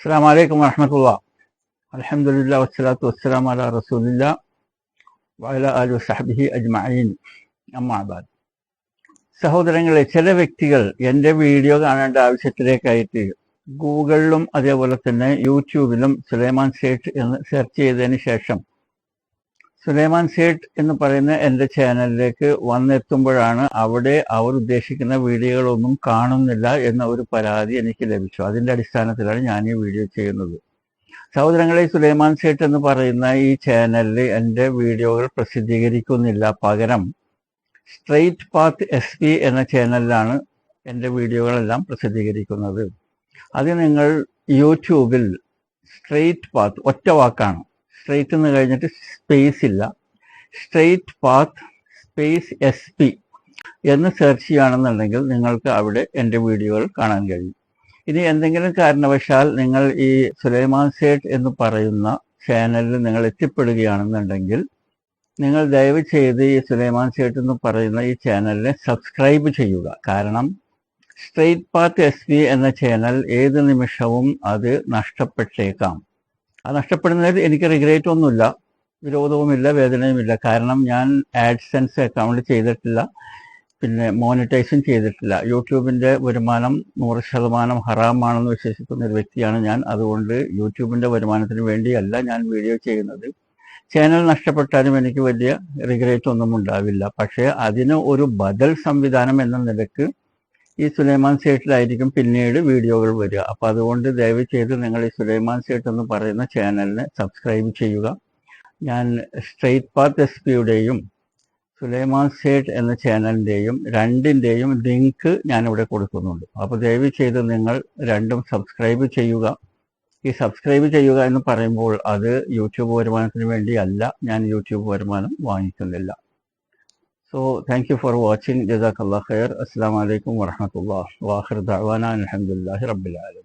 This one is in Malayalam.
അസ്സാം വലൈക്കും വറഹമത്തുള്ള. അലഹമുല്ല വസ്സലാത്തു വസ്സലാം അല റസൂലില്ല വഅല അലു സഹബിഹി അജ്മഈൻ. അമ്മാബാദ് സഹോദരങ്ങളെ ചില വ്യക്തികൾ എന്റെ വീഡിയോ കാണേണ്ട ആവശ്യത്തിലേക്കായിട്ട് ഗൂഗിളിലും അതേപോലെ തന്നെ യൂട്യൂബിലും സുലൈമാൻ സേട്ട് എന്ന് സെർച്ച് ചെയ്തതിന് ശേഷം സുലൈമാൻ സേട്ട് എന്ന് പറയുന്ന എന്റെ ചാനലിലേക്ക് വന്നെത്തുമ്പോഴാണ് അവിടെ അവർ ഉദ്ദേശിക്കുന്ന വീഡിയോകളൊന്നും കാണുന്നില്ല എന്ന ഒരു പരാതി എനിക്ക് ലഭിച്ചു. അതിന്റെ അടിസ്ഥാനത്തിലാണ് ഞാൻ ഈ വീഡിയോ ചെയ്യുന്നത്. സഹോദരങ്ങളെ സുലൈമാൻ സേട്ട് എന്ന് പറയുന്ന ഈ ചാനലിൽ എന്റെ വീഡിയോകൾ പ്രസിദ്ധീകരിക്കുന്നില്ല. പകരം സ്ട്രെയിറ്റ് പാത്ത് എസ് പി എന്ന ചാനലിലാണ് എന്റെ വീഡിയോകളെല്ലാം പ്രസിദ്ധീകരിക്കുന്നത്. അത് നിങ്ങൾ യൂട്യൂബിൽ സ്ട്രെയിറ്റ് പാത്ത് ഒറ്റ വാക്കാണ്. സ്ട്രെയിറ്റ് എന്ന് കഴിഞ്ഞിട്ട് സ്പേസ് ഇല്ല straight path space S P എന്ന് സെർച്ച് ചെയ്യുകയാണെന്നുണ്ടെങ്കിൽ നിങ്ങൾക്ക് അവിടെ എന്റെ വീഡിയോകൾ കാണാൻ കഴിയും. ഇനി എന്തെങ്കിലും കാരണവശാൽ നിങ്ങൾ ഈ സുലൈമാൻ സേട്ട് എന്ന് പറയുന്ന ചാനലിൽ നിങ്ങൾ എത്തിപ്പെടുകയാണെന്നുണ്ടെങ്കിൽ നിങ്ങൾ ദയവ് ചെയ്ത് ഈ സുലൈമാൻ സേട്ട് എന്ന് പറയുന്ന ഈ ചാനലിനെ സബ്സ്ക്രൈബ് ചെയ്യുക. കാരണം സ്ട്രെയിറ്റ് പാത്ത് എസ് എന്ന ചാനൽ ഏത് നിമിഷവും അത് നഷ്ടപ്പെട്ടേക്കാം. അത് നഷ്ടപ്പെടുന്നതിൽ എനിക്ക് റിഗ്രേറ്റ് ഒന്നുമില്ല. വിരോധവുമില്ല വേദനയുമില്ല. കാരണം ഞാൻ ആഡ്സെൻസ് അക്കൗണ്ട് ചെയ്തിട്ടില്ല. പിന്നെ മോണിറ്റൈസും ചെയ്തിട്ടില്ല. യൂട്യൂബിന്റെ വരുമാനം നൂറ് ശതമാനം ഹറാമാണെന്ന് വിശ്വസിക്കുന്ന ഒരു വ്യക്തിയാണ് ഞാൻ. അതുകൊണ്ട് യൂട്യൂബിന്റെ വരുമാനത്തിന് വേണ്ടിയല്ല ഞാൻ വീഡിയോ ചെയ്യുന്നത്. ചാനൽ നഷ്ടപ്പെട്ടാലും എനിക്ക് വലിയ റിഗ്രേറ്റ് ഒന്നും ഉണ്ടാവില്ല. പക്ഷേ അതിന് ഒരു ബദൽ സംവിധാനം എന്ന നിലയ്ക്ക് ഈ സുലൈമാൻ സേട്ടിലായിരിക്കും പിന്നീട് വീഡിയോകൾ വരിക. അപ്പോൾ അതുകൊണ്ട് ദയവ് ചെയ്ത് നിങ്ങൾ ഈ സുലൈമാൻ സേട്ട് എന്ന് പറയുന്ന ചാനലിനെ സബ്സ്ക്രൈബ് ചെയ്യുക. ഞാൻ സ്ട്രെയിറ്റ് പാത്ത് എസ് പിയുടെയും സുലൈമാൻ സേട്ട് എന്ന ചാനലിന്റെയും രണ്ടിന്റെയും ലിങ്ക് ഞാനിവിടെ കൊടുക്കുന്നുണ്ട്. അപ്പോൾ ദയവ് ചെയ്ത് നിങ്ങൾ രണ്ടും സബ്സ്ക്രൈബ് ചെയ്യുക. ഈ സബ്സ്ക്രൈബ് ചെയ്യുക എന്ന് പറയുമ്പോൾ അത് യൂട്യൂബ് വരുമാനത്തിന് വേണ്ടിയല്ല. ഞാൻ യൂട്യൂബ് വരുമാനം വാങ്ങിക്കുന്നില്ല. So thank you for watching. Jazakallah khair. Assalamu alaikum wa rahmatullah. Wa akhir da'wana alhamdulillahi rabbil alamin.